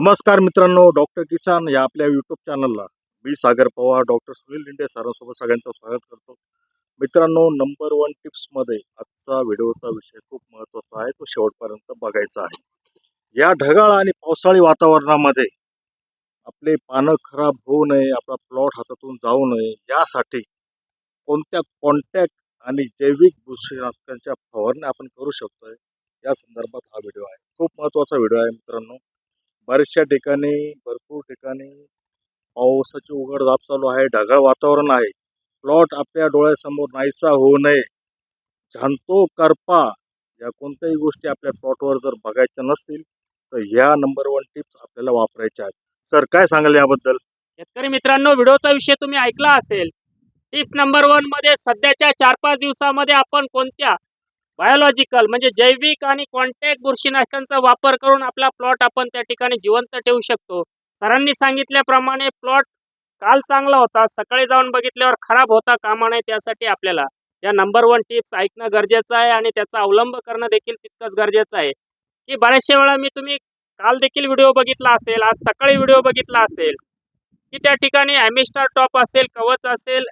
नमस्कार मित्रांनो डॉक्टर किसान या आपल्या युट्यूब चॅनलला मी सागर पवार डॉक्टर सुनील लिंडे सरांसोबत सगळ्यांचं स्वागत करतो. मित्रांनो नंबर वन टिप्समध्ये आजचा व्हिडिओचा विषय खूप महत्त्वाचा आहे तो शेवटपर्यंत बघायचा आहे. या ढगाळ आणि पावसाळी वातावरणामध्ये आपले पानं खराब होऊ नये आपला प्लॉट हातातून जाऊ नये यासाठी कोणत्या कॉन्टॅक्ट आणि जैविक बुरशीनाशकांच्या फवारण्या आपण करू शकतोय या संदर्भात हा व्हिडिओ आहे. खूप महत्त्वाचा व्हिडिओ आहे मित्रांनो. बऱ्याचशा ठिकाणी भरपूर ठिकाणी पावसाची उघडझाप चालू आहे ढगाळ वातावरण आहे. प्लॉट आपल्या डोळ्यासमोर नाहीसा होऊ नये. झांतो करपा या कोणत्याही गोष्टी आपल्या प्लॉटवर जर बघायच्या नसतील तर ह्या नंबर वन टिप्स आपल्याला वापरायच्या आहेत. सर काय सांगाल याबद्दल? शेतकरी मित्रांनो व्हिडिओचा विषय तुम्ही ऐकला असेल. टिप्स नंबर वनमध्ये सध्याच्या चार पाच दिवसामध्ये आपण कोणत्या बायोलॉजिकल म्हणजे जैविक आणि कॉन्टॅक्ट बुरशीनाशकांचा वापर करून आपला प्लॉट आपण त्या ठिकाणी जिवंत ठेवू शकतो. सरांनी सांगितल्याप्रमाणे प्लॉट काल चांगला होता सकाळी जाऊन बघितल्यावर खराब होता कामा नये त्यासाठी आपल्याला. या नंबर वन टिप्स ऐकणं गरजेचं आहे आणि त्याचा अवलंब करणं देखील तितकंच गरजेचं आहे. की बऱ्याचशा वेळा मी तुम्ही काल देखील व्हिडिओ बघितला असेल आज सकाळी व्हिडिओ बघितला असेल की त्या ठिकाणी ॲमिस्टार टॉप असेल कवच असेल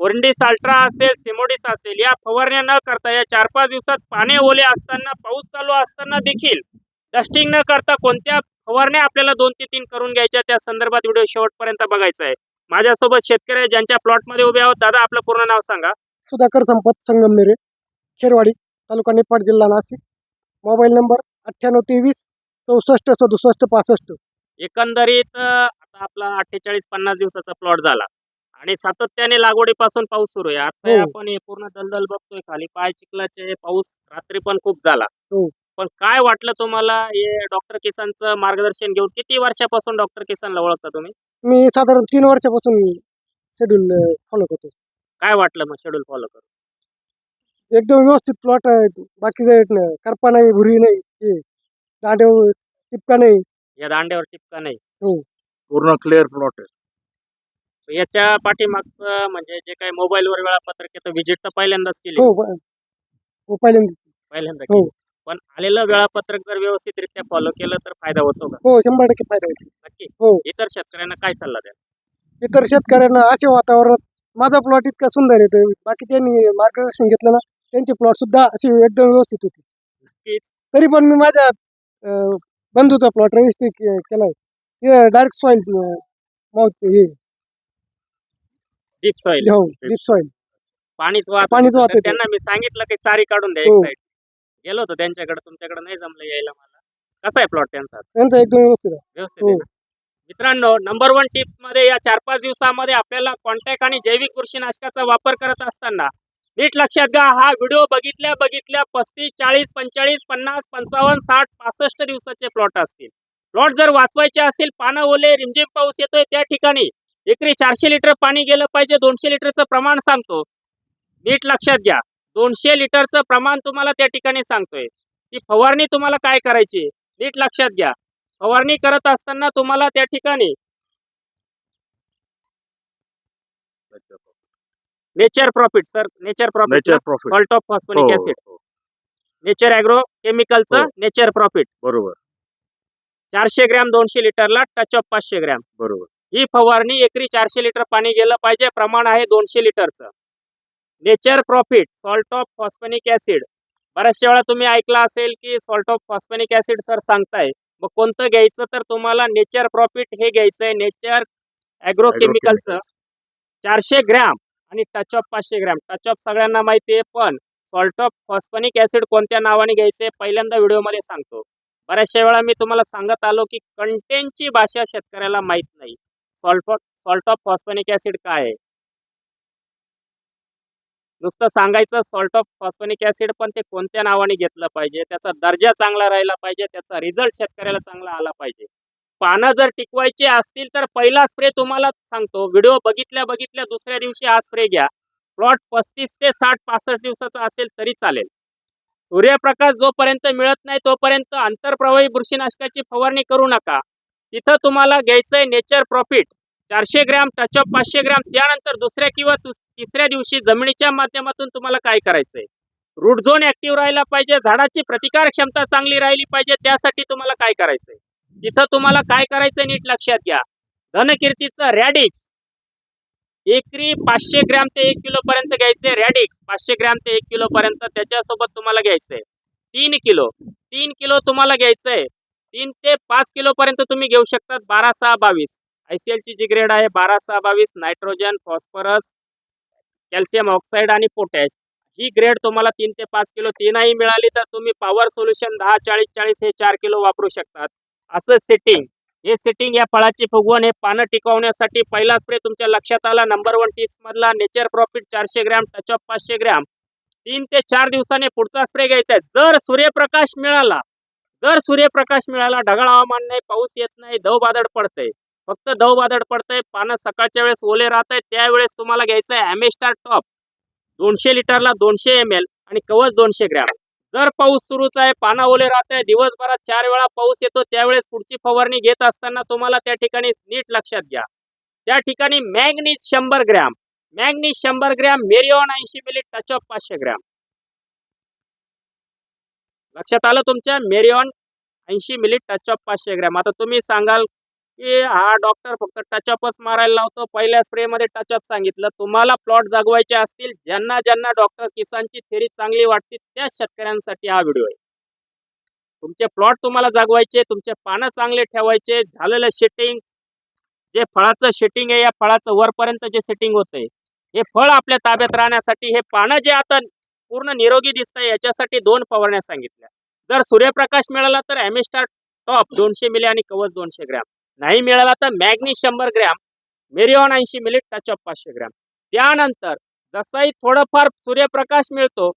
ओरंडीस अल्ट्रा असेल सिमोडिस असेल या फवारण्या न करता या चार पाच दिवसात पाणी ओले असताना पाऊस चालू असताना देखील डस्टिंग न करता कोणत्या फवारण्या आपल्याला दोन ते तीन करून घ्यायच्या त्या संदर्भात व्हिडिओ शेवटपर्यंत बघायचा आहे. माझ्यासोबत शेतकरी ज्यांच्या प्लॉटमध्ये उभे आहोत. दादा आपलं पूर्ण नाव सांगा. सुधाकर संपत संगमनेरे खेरवाडी तालुका निपाट जिल्हा नाशिक. मोबाईल नंबर अठ्ठ्याण्णव तेवीस चौसष्ट सदुसष्ट पासष्ट. एकंदरीत आता आपला अठ्ठेचाळीस पन्नास दिवसाचा प्लॉट झाला. आणि सातत्याने लागवडीपासून पाऊस सुरू आहे. आता हो. आपण हे पूर्ण दलदल बघतोय खाली पाय चिखलाचे पाऊस रात्री पण खूप झाला. हो. पण काय वाटलं तुम्हाला हे डॉक्टर किसानचं मार्गदर्शन घेऊन किती वर्षापासून डॉक्टर किसानला ओळखता तुम्ही? मी साधारण तीन वर्षापासून शेड्यूल फॉलो करतो काय वाटलं मग शेड्यूल फॉलो करून? एकदम व्यवस्थित प्लॉट आहे. बाकीचे न- करपा नाही भुरी नाही हे दांड्याव टिपका नाही. या दांड्यावर टिपका नाही? पूर्ण क्लिअर प्लॉट आहे. याच्या पाठीमागचं म्हणजे जे काही मोबाईलवर वेळापत्रक येतं व्हिजिट तर पहिल्यांदाच केली. हो ब- हो पहिल्यांदा पहिल्यांदा हो. केली. पण आलेलं वेळापत्रक जर व्यवस्थितरित्या फॉलो केलं तर फायदा होतो का? हो शंभर टक्के फायदा होतो. नक्की. हो. इतर शेतकऱ्यांना काय सल्ला द्या इतर शेतकऱ्यांना अशा वातावरणात माझा प्लॉट इतका सुंदर येतो बाकीच्यांनी मार्गदर्शन घेतलं ना त्यांचे प्लॉट सुद्धा असे एकदम व्यवस्थित होते. नक्कीच. तरी पण मी माझ्या अं, बंधूचा प्लॉट रजिस्टर केलाय. हे डायरेक्ट सॉइल हे डीप सॉइल हो डीप सॉइल पाणीच वाहत पाणीच होतं. वाहत होतं. त्यांना मी सांगितलं की चारी काढून द्या हो. एक साईड गेलो होतो त्यांच्याकडे तुमच्याकडे नाही जमलं यायला मला कसा आहे प्लॉट त्यांचा त्यांचा एकदम व्यवस्थित आहे व्यवस्थित हो. ना? मित्रांनो नंबर वन टिप्समध्ये या चार पाच दिवसामध्ये आपल्याला कॉन्टॅक्ट आणि जैविक बुरशीनाशकाचा वापर करत असताना नीट लक्षात घ्या हा व्हिडिओ बघितल्या बघितल्या पस्तीस चाळीस पंचेचाळीस पन्नास पंचावन्न साठ पासष्ट दिवसाचे प्लॉट असतील प्लॉट जर वाचवायचे असतील पानं ओले रिमझिम पाऊस येतोय त्या ठिकाणी एकरी चारशे लिटर पाणी गेलं पाहिजे दोनशे लिटरचं प्रमाण सांगतो. नीट लक्षात घ्या. दोनशे लिटरचं प्रमाण तुम्हाला त्या ठिकाणी सांगतोय. ती फवारणी तुम्हाला काय करायची? नीट लक्षात घ्या. फवारणी करत असताना तुम्हाला त्या ठिकाणी nature profit sir nature profit nature profit. Salt of phosphonic हो ऍसिड हो, नेचर अॅग्रो केमिकलचं हो. Nature profit. बरोबर. चारशे ग्रॅम दोनशे लिटरला टच ऑफ पाचशे ग्रॅम. बरोबर. ही फवारणी एकरी चारशे लिटर पाणी गेलं पाहिजे. प्रमाण आहे दोनशे लिटरचं. Nature profit salt of phosphonic acid बऱ्याचशा वेळा तुम्ही ऐकलं असेल की salt of phosphonic acid sir सांगताय. मग कोणतं घ्यायचं? तर तुम्हाला नेचर प्रॉफिट हे घ्यायचंय. नेचर अॅग्रो केमिकलचं चारशे ग्रॅम आणि टच ऑफ पाचशे ग्रॅम. टच ऑफ सगळ्यांना माहिती आहे पण सॉल्ट ऑफ फॉस्फेनिक ऍसिड कोणत्या नावाने घ्यायचे पहिल्यांदा व्हिडिओमध्ये सांगतो. बऱ्याचशा वेळा मी तुम्हाला सांगत आलो की कंटेनची भाषा शेतकऱ्याला माहीत नाही. Salt salt of phosphonic acid काय आहे? नुसतं सांगायचं सॉल्ट ऑफ फॉस्फेनिक ऍसिड पण ते कोणत्या नावाने घेतलं पाहिजे? त्याचा दर्जा चांगला राहिला पाहिजे त्याचा रिझल्ट शेतकऱ्याला चांगला आला पाहिजे. पानं जर टिकवायचे असतील तर पहिला स्प्रे तुम्हाला सांगतो. व्हिडिओ बघितल्या बघितल्या दुसऱ्या दिवशी हा स्प्रे घ्या. प्लॉट पस्तीस ते साठ पासष्ट दिवसाचा असेल तरी चालेल. सूर्यप्रकाश जोपर्यंत मिळत नाही तोपर्यंत आंतरप्रवाही बुरशीनाशकाची फवारणी करू नका. तिथं तुम्हाला घ्यायचंय नेचर प्रॉफिट. चारशे ग्रॅम टच ऑफ पाचशे ग्रॅम त्यानंतर दुसऱ्या किंवा तिसऱ्या दिवशी जमिनीच्या माध्यमातून तुम्हाला काय करायचंय? रूट झोन ऍक्टिव्ह राहिला पाहिजे झाडाची प्रतिकार क्षमता चांगली राहिली पाहिजे त्यासाठी तुम्हाला काय करायचंय? तिथं तुम्हाला काय करायचंय नीट लक्षात घ्या. धनकीर्तीचं रॅडिक्स एकरी पाचशे ग्रॅम ते एक किलो पर्यंत घ्यायचे रॅडिक्स पाचशे ग्रॅम ते एक किलो पर्यंत त्याच्यासोबत तुम्हाला घ्यायचंय. तीन किलो. तीन किलो तुम्हाला घ्यायचंय. तीन ते पाच किलो पर्यंत तुम्ही घेऊ शकतात बारा सहा बावीस. आयसीएलची ची जी ग्रेड आहे बारा सहा बावीस नायट्रोजन फॉस्फरस कॅल्शियम ऑक्साईड आणि पोटॅश. ही ग्रेड तुम्हाला तीन ते पाच किलो तीनही मिळाली तर तुम्ही पॉवर सोल्युशन दहा चाळीस चाळीस हे चार किलो वापरू शकतात. असं सेटिंग हे सेटिंग या फळाची फुगवण हे पानं टिकवण्यासाठी पहिला स्प्रे तुमच्या लक्षात आला. नंबर वन टिप्स मधला नेचर प्रॉफिट चारशे ग्रॅम टच ऑफ पाचशे ग्रॅम. तीन ते चार दिवसाने पुढचा स्प्रे घ्यायचा आहे. जर सूर्यप्रकाश मिळाला जर सूर्यप्रकाश मिळाला ढगाळ हवामान नाही पाऊस येत नाही दव बादळ पडतंय. फक्त दव बादळ पडतंय पानं सकाळच्या वेळेस ओले राहत आहे त्यावेळेस तुम्हाला घ्यायचं आहे ॲमेस्टार टॉप दोनशे लिटरला दोनशे एम एल आणि कवच दोनशे ग्रॅम. जर पाऊस सुरूच आहे पाना ओले राहत आहे दिवसभरात चार वेळा पाऊस येतो त्यावेळेस पुढची फवारणी घेत असताना तुम्हाला त्या ठिकाणी नीट लक्षात घ्या. त्या ठिकाणी मॅग्नीज शंभर ग्रॅम. मॅग्नीज शंभर ग्रॅम मेरिओन ऐंशी मिली टच ऑफ पाचशे ग्रॅम. लक्षात आलं तुमच्या? मेरिऑन ऐंशी मिली टच ऑफ पाचशे ग्रॅम. आता तुम्ही सांगाल की हा डॉक्टर फक्त टच ऑफच मारायला लावतो. पहिल्या स्प्रेमध्ये टच ऑफ सांगितलं. तुम्हाला प्लॉट जगवायचे असतील ज्यांना ज्यांना डॉक्टर किसानची थेरी चांगली वाटते त्या शेतकऱ्यांसाठी हा व्हिडिओ आहे. तुमचे प्लॉट तुम्हाला जगवायचे तुमचे पानं चांगले ठेवायचे झालेलं शेटिंग जे फळाचं शेटिंग आहे या फळाचं वरपर्यंत जे सेटिंग होतंय हे फळ आपल्या ताब्यात राहण्यासाठी हे पानं जे आता पूर्ण निरोगी दिसतंय याच्यासाठी दोन फवारण्या सांगितल्या. जर सूर्यप्रकाश मिळाला तर ॲमेस्टार टॉप दोनशे मिली आणि कवच दोनशे ग्रॅम. नाही मिळाला तर मॅग्नी शंभर ग्रॅम मेरिओन ऐंशी मिली टच ऑफ पाचशे ग्रॅम. त्यानंतर जसाही थोडंफार सूर्यप्रकाश मिळतो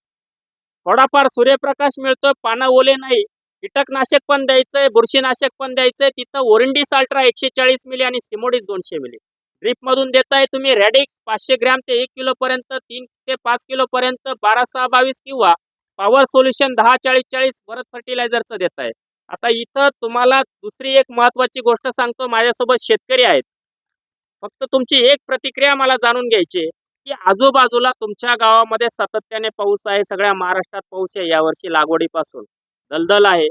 थोडाफार सूर्यप्रकाश मिळतो पानं ओले नाही कीटकनाशक पण द्यायचंय बुरशीनाशक पण द्यायचंय तिथं ओरिंडीस अल्ट्रा एकशे चाळीस मिली आणि सिमोडीस दोनशे मिली. ड्रीप मधून देताय तुम्ही रॅडिक्स पाचशे ग्रॅम ते एक किलो पर्यंत तीन ते पाच किलो पर्यंत बारा सहा बावीस किंवा पॉवर सोल्युशन दहा चाळीस चाळीस परत फर्टिलायझरचं देताय. आता इथं तुम्हाला दुसरी एक महत्वाची गोष्ट सांगतो माझ्यासोबत शेतकरी आहेत. फक्त तुमची एक प्रतिक्रिया मला जाणून घ्यायची की आजूबाजूला तुमच्या गावामध्ये सातत्याने पाऊस आहे सगळ्या महाराष्ट्रात पाऊस आहे यावर्षी लागवडीपासून. दलदल आहे.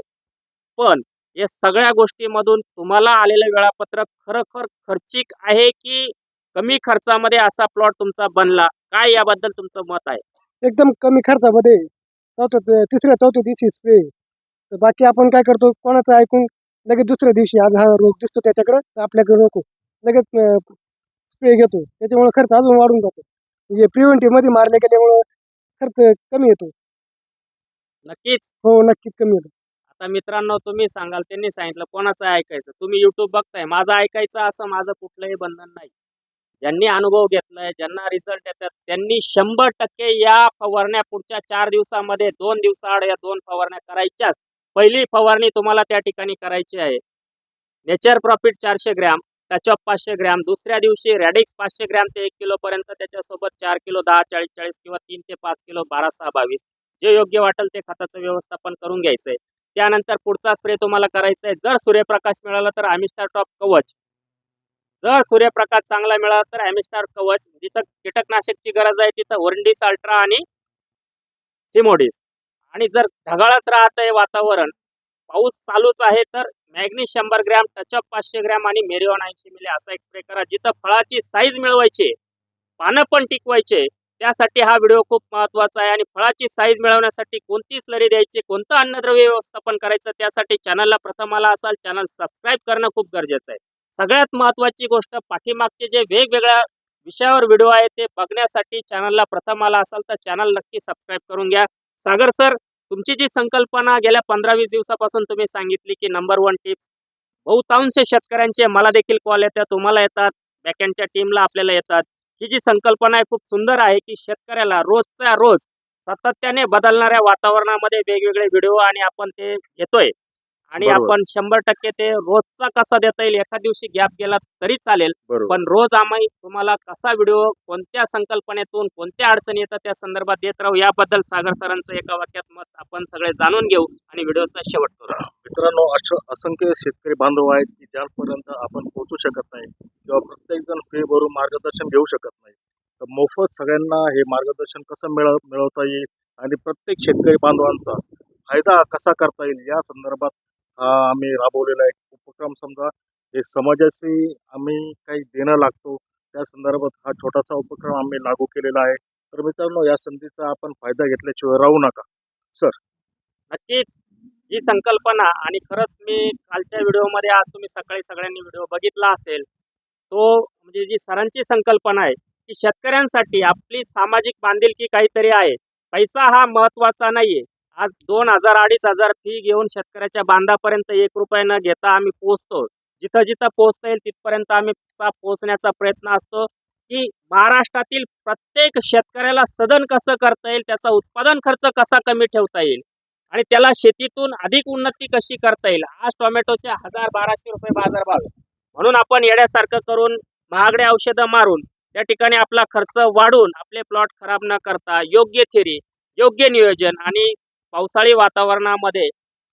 पण या सगळ्या गोष्टीमधून तुम्हाला आलेलं वेळापत्रक खरोखर खर्चिक आहे की कमी खर्चामध्ये असा प्लॉट तुमचा बनला? काय याबद्दल तुमचं मत आहे? एकदम कमी खर्चामध्ये चौथ्या तिसऱ्या चौथ्या दिवशी स्प्रे तर बाकी आपण काय करतो कोणाचं ऐकून लगेच दुसऱ्या दिवशी आज हा रोग दिसतो त्याच्याकडे तर आपल्याकडे नको लगेच स्प्रे घेतो. त्याच्यामुळे खर्च अजून वाढून जातो. म्हणजे प्रिव्हेंटिव्हमध्ये मारले गेल्यामुळं खर्च कमी येतो. नक्कीच. हो नक्कीच कमी येतो आता मित्रांनो तुम्ही सांगाल त्यांनी सांगितलं कोणाचं ऐकायचं? तुम्ही युट्यूब बघताय माझं ऐकायचं असं माझं कुठलंही बंधन नाही. ज्यांनी अनुभव घेतलाय ज्यांना रिझल्ट येतात त्यांनी शंभर टक्के या फवारण्या पुढच्या चार दिवसामध्ये दोन दिवसाआड या दोन फवारण्या करायच्याच. पहिली फवारणी तुम्हाला त्या ठिकाणी करायची आहे. नेचर प्रॉफिट चारशे ग्रॅम टचअप पाचशे ग्रॅम दुसऱ्या दिवशी रॅडिक्स पाचशे ग्रॅम ते एक किलो पर्यंत त्याच्यासोबत चार किलो दहा चाळीस चाळीस किंवा तीन ते पाच किलो बारा सहा बावीस. जे योग्य वाटेल ते खताचं व्यवस्थापन करून घ्यायचंय. त्यानंतर पुढचा स्प्रे तुम्हाला करायचा आहे. जर सूर्यप्रकाश मिळाला तर ॲमिस्टार टॉप कवच. जर सूर्यप्रकाश चांगला मिळाला तर ॲमिस्टार कवच. जिथं कीटकनाशकची गरज आहे तिथं ओरंडीस अल्ट्रा आणि सिमोडीस आणि जर ढगाळच राहत आहे वातावरण पाऊस चालूच आहे तर मॅग्नीस शंभर ग्रॅम टचअप पाचशे ग्रॅम आणि मेरिओन ऐंशी मिली असा एक स्प्रे करा. जिथं फळाची साईज मिळवायची पानं पण टिकवायचे त्यासाठी हा व्हिडिओ खूप महत्त्वाचा आहे आणि फळाची साईज मिळवण्यासाठी कोणती स्लरी द्यायची कोणतं अन्नद्रव्य व्यवस्थापन करायचं त्यासाठी चॅनलला प्रथम आला असाल चॅनल सबस्क्राईब करणं खूप गरजेचं आहे. सगळ्यात महत्त्वाची गोष्ट पाठीमागचे जे वेगवेगळ्या विषयावर व्हिडिओ आहे ते बघण्यासाठी चॅनलला प्रथम आला असाल तर चॅनल नक्की सबस्क्राईब करून घ्या. सागर सर तुमची जी संकल्पना गेल्या पंधरा वीस दिवसापासून तुम्ही सांगितली की नंबर वन टिप्स बहुतांश शेतकऱ्यांचे मला देखील कॉल येतात तुम्हाला येतात बॅकएंडच्या टीमला आपल्याला येतात. ही जी संकल्पना आहे खूप सुंदर आहे की शेतकऱ्याला रोजच्या रोज सातत्याने बदलणाऱ्या वातावरणामध्ये वेगवेगळे व्हिडिओ आणि आपण ते घेतोय. आणि. आपण शंभर टक्के ते रोजचा कसा देता येईल एका दिवशी गॅप गेला तरी चालेल. पण रोज आम्ही तुम्हाला कसा व्हिडिओ कोणत्या संकल्पनेतून कोणत्या अडचणी येतात त्या संदर्भात देत राहू याबद्दल सागर सरांचं एका वाक्यात मत आपण सगळे जाणून घेऊ आणि व्हिडिओचा शेवट करू. मित्रांनो असंख्य शेतकरी बांधव आहेत की ज्यापर्यंत आपण पोहोचू शकत नाही किंवा प्रत्येक जण फी भरून मार्गदर्शन घेऊ शकत नाही तर मोफत सगळ्यांना हे मार्गदर्शन कसं मिळव मिळवता येईल आणि प्रत्येक शेतकरी बांधवांचा फायदा कसा करता येईल या संदर्भात आम्ही राबवलेला एक उपक्रम समजा हे समाजाशी आम्ही काही देणं लागतो त्या संदर्भात हा छोटासा उपक्रम आम्ही लागू केलेला आहे. तर मित्रांनो या संधीचा आपण फायदा घेतल्याशिवाय राहू नका. सर. नक्कीच. ही संकल्पना आणि खरंच मी कालच्या व्हिडिओमध्ये आज तुम्ही सकाळी सगळ्यांनी व्हिडिओ बघितला असेल तो म्हणजे जी सरांची संकल्पना आहे की शेतकऱ्यांसाठी आपली सामाजिक बांधिलकी काहीतरी आहे. पैसा हा महत्त्वाचा नाहीये. आज दोन हजार अडीच हजार फी घेऊन शेतकऱ्याच्या बांधापर्यंत एक रुपये न घेता आम्ही पोहोचतो. जिथं जिथं पोहोचता येईल तिथपर्यंत आम्ही पोहोचण्याचा प्रयत्न असतो की महाराष्ट्रातील प्रत्येक शेतकऱ्याला सदन कसं करता येईल त्याचा उत्पादन खर्च कसा कमी ठेवता येईल आणि त्याला शेतीतून अधिक उन्नती कशी करता येईल आज टोमॅटोचे हजार बाराशे रुपये बाजारभाव म्हणून आपण येड्यासारखं करून महागडे औषधं मारून त्या ठिकाणी आपला खर्च वाढून आपले प्लॉट खराब न करता योग्य थेरी योग्य नियोजन आणि पावसाळी वातावरणामध्ये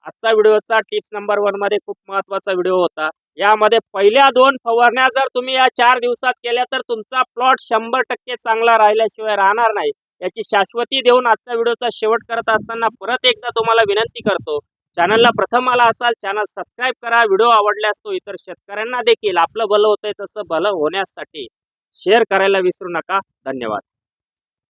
आजचा व्हिडिओचा टिप्स नंबर वनमध्ये खूप महत्त्वाचा व्हिडिओ होता. यामध्ये पहिल्या दोन फवारण्या जर तुम्ही या चार दिवसात केल्या तर तुमचा प्लॉट शंभर टक्के चांगला राहिल्याशिवाय राहणार नाही. याची शाश्वती देऊन आजचा व्हिडिओचा शेवट करत असताना परत एकदा तुम्हाला विनंती करतो चॅनलला प्रथम आला असाल चॅनल सबस्क्राईब करा. व्हिडिओ आवडल्यास तो इतर शेतकऱ्यांना देखील. आपलं भलं होतंय तसं भलं होण्यासाठी शेअर करायला विसरू नका. धन्यवाद.